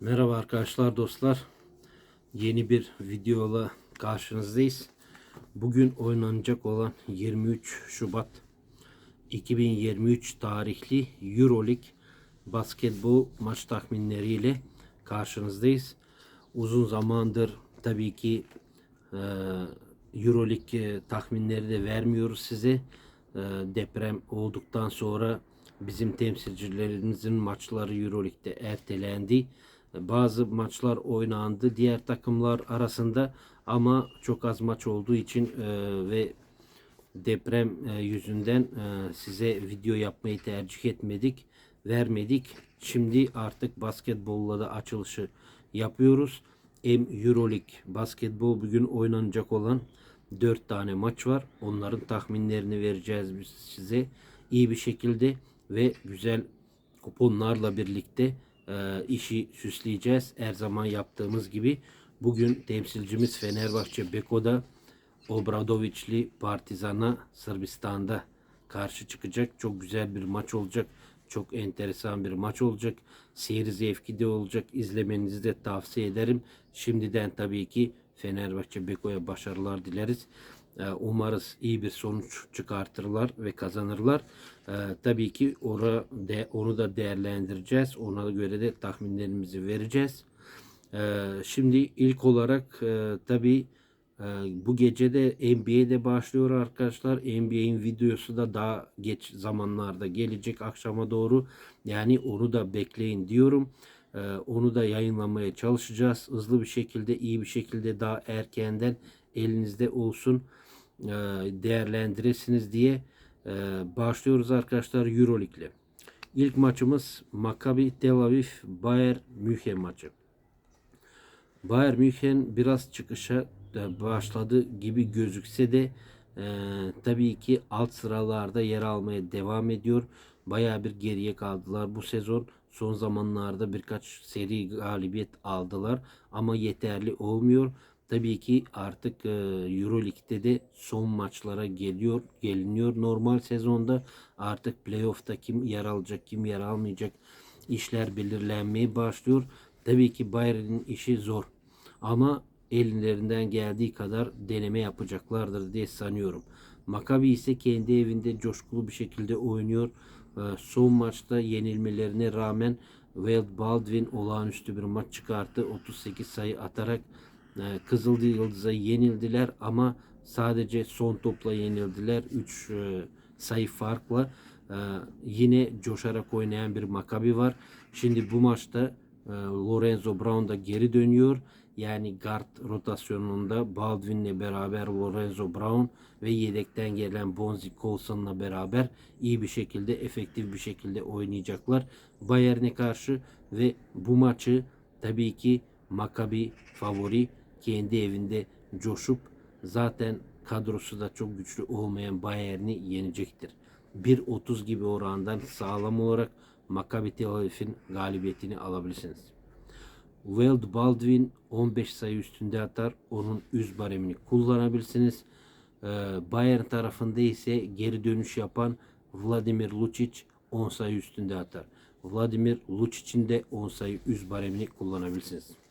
Merhaba arkadaşlar dostlar. Yeni bir videola karşınızdayız. Bugün oynanacak olan 23 Şubat 2023 tarihli Euroleague basketbol maç tahminleriyle karşınızdayız. Uzun zamandır tabii ki e, Euroleague tahminleri de vermiyoruz size. E, deprem olduktan sonra bizim temsilcilerimizin maçları Euroleague'de ertelendi. Bazı maçlar oynandı diğer takımlar arasında ama çok az maç olduğu için e, ve deprem e, yüzünden e, size video yapmayı tercih etmedik, vermedik. Şimdi artık basketbolla da açılışı yapıyoruz. Hem Euroleague basketbol bugün oynanacak olan 4 tane maç var. Onların tahminlerini vereceğiz biz size iyi bir şekilde ve güzel kuponlarla birlikte e, işi süsleyeceğiz. Her zaman yaptığımız gibi. Bugün temsilcimiz Fenerbahçe Beko'da Obradoviçli Partizan'a Sırbistan'da karşı çıkacak. Çok güzel bir maç olacak. Çok enteresan bir maç olacak. Seyir zevki de olacak. İzlemenizi de tavsiye ederim. Şimdiden tabii ki Fenerbahçe Beko'ya başarılar dileriz. Ee, Umarız iyi bir sonuç çıkartırlar ve kazanırlar. Ee, tabii ki ora de, onu da değerlendireceğiz. Ona göre de tahminlerimizi vereceğiz. Ee, şimdi ilk olarak e, tabii e, bu gece de NBA'de başlıyor arkadaşlar. NBA'in videosu da daha geç zamanlarda gelecek akşama doğru. Yani onu da bekleyin diyorum. Onu da yayınlamaya çalışacağız. Hızlı bir şekilde, iyi bir şekilde daha erkenden elinizde olsun e, değerlendiresiniz diye e, başlıyoruz arkadaşlar Euroleague'le. İlk maçımız Maccabi Tel Aviv Bayern München maçı. Bayern München biraz çıkışa da başladı gibi gözükse de e, tabii ki alt sıralarda yer almaya devam ediyor. Baya bir geriye kaldılar bu sezon. Son zamanlarda birkaç seri galibiyet aldılar ama yeterli olmuyor. Tabii ki artık e, Euroleague'de de son maçlara geliyor, geliniyor. Normal sezonda artık playoff'ta kim yer alacak, kim yer almayacak işler belirlenmeye başlıyor. Tabii ki Bayern'in işi zor. Ama ellerinden geldiği kadar deneme yapacaklardır diye sanıyorum. Maccabi ise kendi evinde coşkulu bir şekilde oynuyor. Son maçta yenilmelerine rağmen Wade Baldwin olağanüstü bir maç çıkarttı. 38 sayı atarak Kızıl Yıldız'a yenildiler ama sadece son topla yenildiler. 3 sayı farkla. Ee, Yine coşarak oynayan bir Maccabi var. Şimdi bu maçta e, Lorenzo Brown da geri dönüyor. Yani guard rotasyonunda Baldwin'le beraber Lorenzo Brown ve yedekten gelen Bonzi Colson'la beraber iyi bir şekilde, efektif bir şekilde oynayacaklar Bayern'e karşı ve bu maçı tabii ki Maccabi favori kendi evinde coşup zaten kadrosu da çok güçlü olmayan Bayern'i yenecektir. 1.30 gibi orandan sağlam olarak Maccabi Tel Aviv'in galibiyetini alabilirsiniz. Weld Baldwin 15 sayı üstünde atar. Onun üst baremini kullanabilirsiniz. Ee, Bayern tarafında ise geri dönüş yapan Vladimir Lucic 10 sayı üstünde atar. Vladimir Lucic'in de 10 sayı üst baremini kullanabilirsiniz.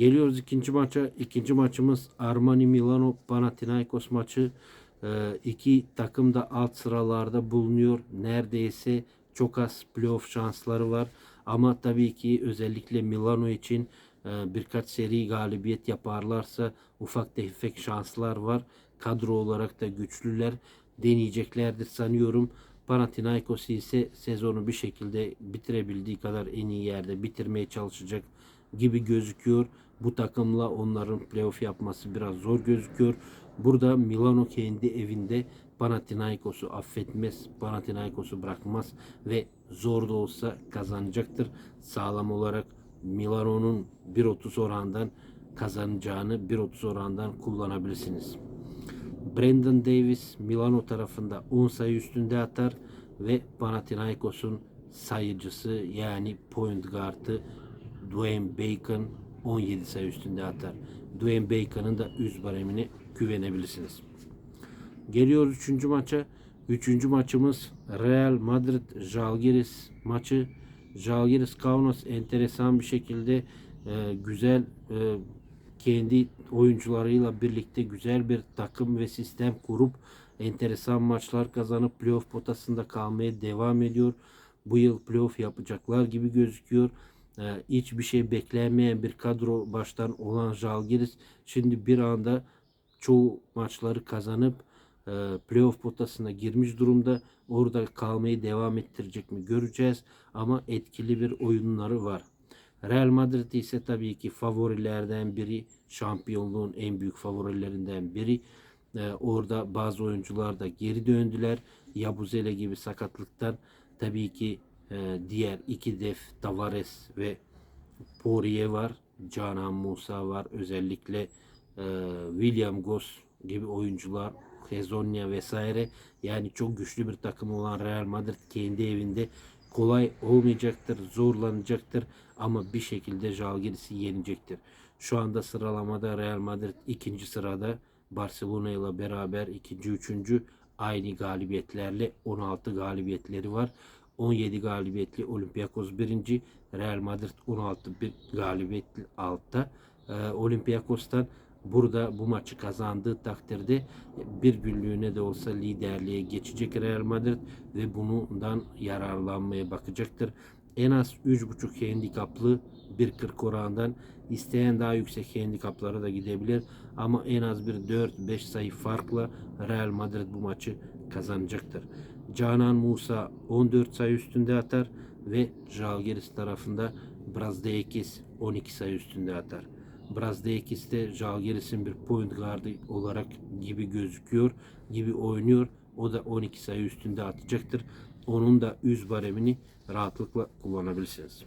Geliyoruz ikinci maça. İkinci maçımız Armani Milano Panathinaikos maçı. Ee, iki takım da alt sıralarda bulunuyor. Neredeyse çok az playoff şansları var. Ama tabii ki özellikle Milano için e, birkaç seri galibiyet yaparlarsa ufak tefek şanslar var. Kadro olarak da güçlüler. Deneyeceklerdir sanıyorum. Panathinaikos ise sezonu bir şekilde bitirebildiği kadar en iyi yerde bitirmeye çalışacak gibi gözüküyor. Bu takımla onların playoff yapması biraz zor gözüküyor. Burada Milano kendi evinde Panathinaikos'u affetmez, Panathinaikos'u bırakmaz ve zor da olsa kazanacaktır. Sağlam olarak Milano'nun 1.30 orandan kazanacağını 1.30 orandan kullanabilirsiniz. Brandon Davis Milano tarafında 10 sayı üstünde atar ve Panathinaikos'un sayıcısı yani point guard'ı Dwayne Bacon 17 sayı üstünde atar. Dwayne Bacon'ın da üst baremine güvenebilirsiniz. Geliyoruz 3. maça. 3. maçımız Real Madrid Jalgiris maçı. Žalgiris Kaunas enteresan bir şekilde e, güzel e, kendi oyuncularıyla birlikte güzel bir takım ve sistem kurup enteresan maçlar kazanıp playoff potasında kalmaya devam ediyor. Bu yıl playoff yapacaklar gibi gözüküyor. Ee, hiçbir şey beklenmeyen bir kadro baştan olan Žalgiris şimdi bir anda çoğu maçları kazanıp e, playoff potasına girmiş durumda. Orada kalmayı devam ettirecek mi göreceğiz ama etkili bir oyunları var. Real Madrid ise tabii ki favorilerden biri, şampiyonluğun en büyük favorilerinden biri. Ee, orada bazı oyuncular da geri döndüler. Yabuzele gibi sakatlıktan tabii ki e, diğer iki def Tavares ve Poirier var. Canan Musa var. Özellikle e, William Goss gibi oyuncular Hezonia vesaire yani çok güçlü bir takım olan Real Madrid kendi evinde kolay olmayacaktır, zorlanacaktır ama bir şekilde Žalgiris'i yenecektir. Şu anda sıralamada Real Madrid ikinci sırada Barcelona ile beraber ikinci, üçüncü aynı galibiyetlerle 16 galibiyetleri var. 17 galibiyetli Olympiakos birinci, Real Madrid 16 bir galibiyetli altta. Ee, Olympiakos'tan burada bu maçı kazandığı takdirde bir günlüğüne de olsa liderliğe geçecek Real Madrid ve bundan yararlanmaya bakacaktır. En az 3.5 handikaplı 1.40 oranından isteyen daha yüksek handikaplara da gidebilir. Ama en az bir 4-5 sayı farkla Real Madrid bu maçı kazanacaktır. Canan Musa 14 sayı üstünde atar ve Žalgiris tarafında Brazdeikis 12 sayı üstünde atar. Brazdeikis de Žalgiris'in bir point guardı olarak gibi gözüküyor, gibi oynuyor. O da 12 sayı üstünde atacaktır. Onun da üz baremini rahatlıkla kullanabilirsiniz.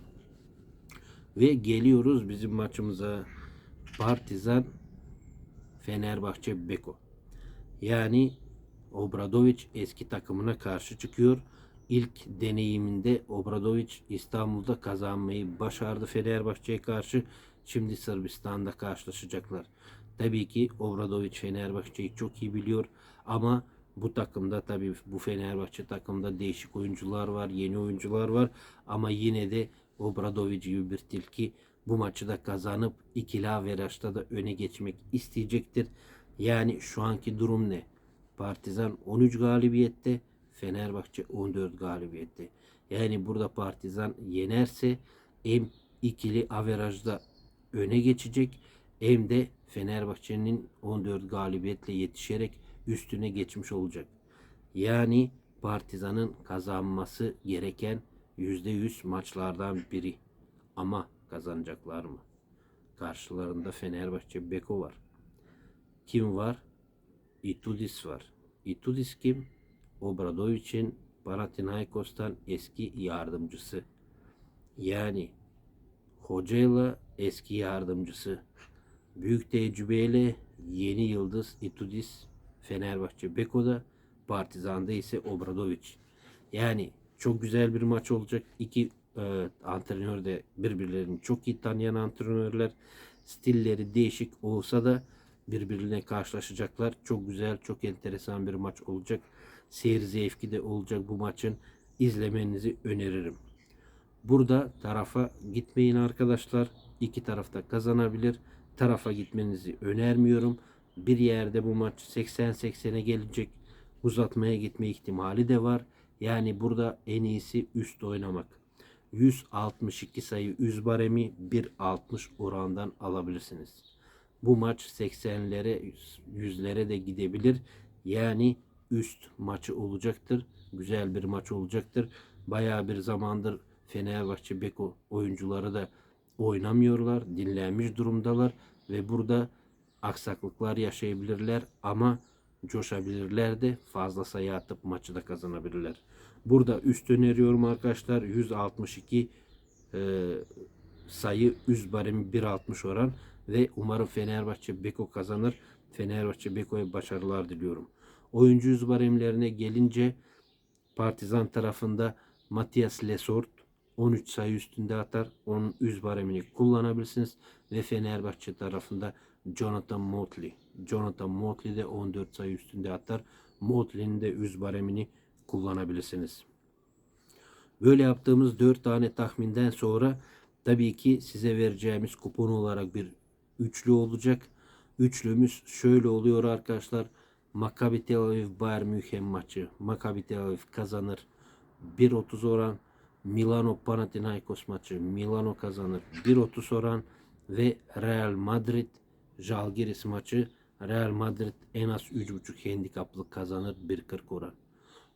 Ve geliyoruz bizim maçımıza. Partizan Fenerbahçe Beko. Yani Obradoviç eski takımına karşı çıkıyor. İlk deneyiminde Obradoviç İstanbul'da kazanmayı başardı Fenerbahçe'ye karşı. Şimdi Sırbistan'da karşılaşacaklar. Tabii ki Obradoviç Fenerbahçe'yi çok iyi biliyor ama bu takımda tabii bu Fenerbahçe takımda değişik oyuncular var, yeni oyuncular var ama yine de Obradoviç gibi bir tilki bu maçı da kazanıp ikili averajda da öne geçmek isteyecektir. Yani şu anki durum ne? Partizan 13 galibiyette, Fenerbahçe 14 galibiyette. Yani burada Partizan yenerse hem ikili averajda öne geçecek hem de Fenerbahçe'nin 14 galibiyetle yetişerek üstüne geçmiş olacak. Yani Partizan'ın kazanması gereken %100 maçlardan biri. Ama kazanacaklar mı? Karşılarında Fenerbahçe Beko var. Kim var? Itudis var. Itudis kim? Obradoviç'in Panathinaikos'tan eski yardımcısı. Yani hocayla eski yardımcısı. Büyük tecrübeyle yeni yıldız Itudis Fenerbahçe Beko'da, Partizan'da ise Obradoviç. Yani çok güzel bir maç olacak. İki e, antrenör de birbirlerini çok iyi tanıyan antrenörler. Stilleri değişik olsa da birbirine karşılaşacaklar. Çok güzel, çok enteresan bir maç olacak. Seyir zevki de olacak bu maçın. izlemenizi öneririm. Burada tarafa gitmeyin arkadaşlar. İki tarafta kazanabilir. Tarafa gitmenizi önermiyorum. Bir yerde bu maç 80-80'e gelecek. Uzatmaya gitme ihtimali de var. Yani burada en iyisi üst oynamak. 162 sayı üz baremi 1.60 orandan alabilirsiniz. Bu maç 80'lere 100'lere de gidebilir. Yani üst maçı olacaktır. Güzel bir maç olacaktır. Bayağı bir zamandır Fenerbahçe Beko oyuncuları da oynamıyorlar. Dinlenmiş durumdalar ve burada aksaklıklar yaşayabilirler ama coşabilirler de fazla sayı atıp maçı da kazanabilirler. Burada üst öneriyorum arkadaşlar. 162 e, sayı üst baremi 1.60 oran ve umarım Fenerbahçe Beko kazanır. Fenerbahçe Beko'ya başarılar diliyorum. Oyuncu yüz baremlerine gelince Partizan tarafında Matias Lesort 13 sayı üstünde atar. Onun yüz baremini kullanabilirsiniz. Ve Fenerbahçe tarafında Jonathan Motley. Jonathan Motley de 14 sayı üstünde atar. Motley'nin de yüz baremini kullanabilirsiniz. Böyle yaptığımız 4 tane tahminden sonra tabii ki size vereceğimiz kupon olarak bir üçlü olacak. Üçlümüz şöyle oluyor arkadaşlar. Maccabi Tel Aviv Bayern Münih maçı. Maccabi Tel Aviv kazanır. 1.30 oran. Milano Panathinaikos maçı. Milano kazanır. 1.30 oran ve Real Madrid Jalgiris maçı. Real Madrid en az 3.5 handikaplı kazanır 1.40 oran.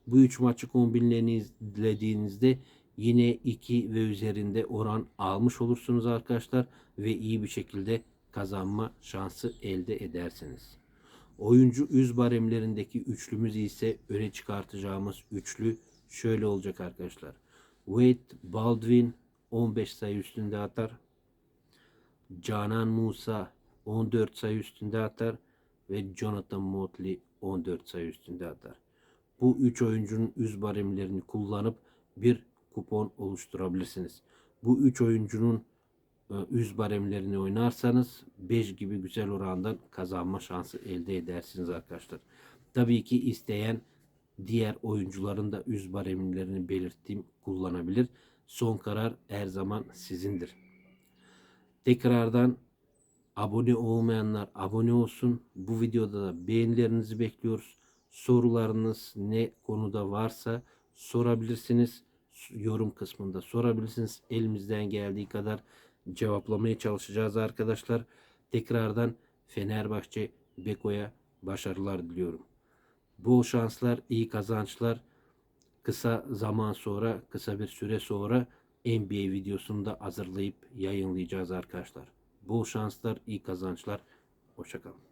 Bu üç maçı kombinlerini izlediğinizde yine 2 ve üzerinde oran almış olursunuz arkadaşlar ve iyi bir şekilde kazanma şansı elde edersiniz. Oyuncu üz baremlerindeki üçlümüz ise öne çıkartacağımız üçlü şöyle olacak arkadaşlar. Wade Baldwin 15 sayı üstünde atar. Canan Musa 14 sayı üstünde atar ve Jonathan Motley 14 sayı üstünde atar. Bu üç oyuncunun üz baremlerini kullanıp bir kupon oluşturabilirsiniz. Bu üç oyuncunun üz baremlerini oynarsanız 5 gibi güzel orandan kazanma şansı elde edersiniz arkadaşlar. Tabii ki isteyen diğer oyuncuların da üz baremlerini belirttiğim kullanabilir. Son karar her zaman sizindir. Tekrardan abone olmayanlar abone olsun. Bu videoda da beğenilerinizi bekliyoruz. Sorularınız ne konuda varsa sorabilirsiniz. Yorum kısmında sorabilirsiniz. Elimizden geldiği kadar cevaplamaya çalışacağız arkadaşlar. Tekrardan Fenerbahçe Beko'ya başarılar diliyorum. Bol şanslar, iyi kazançlar. Kısa zaman sonra, kısa bir süre sonra NBA videosunu da hazırlayıp yayınlayacağız arkadaşlar. Bol şanslar, iyi kazançlar. Hoşçakalın.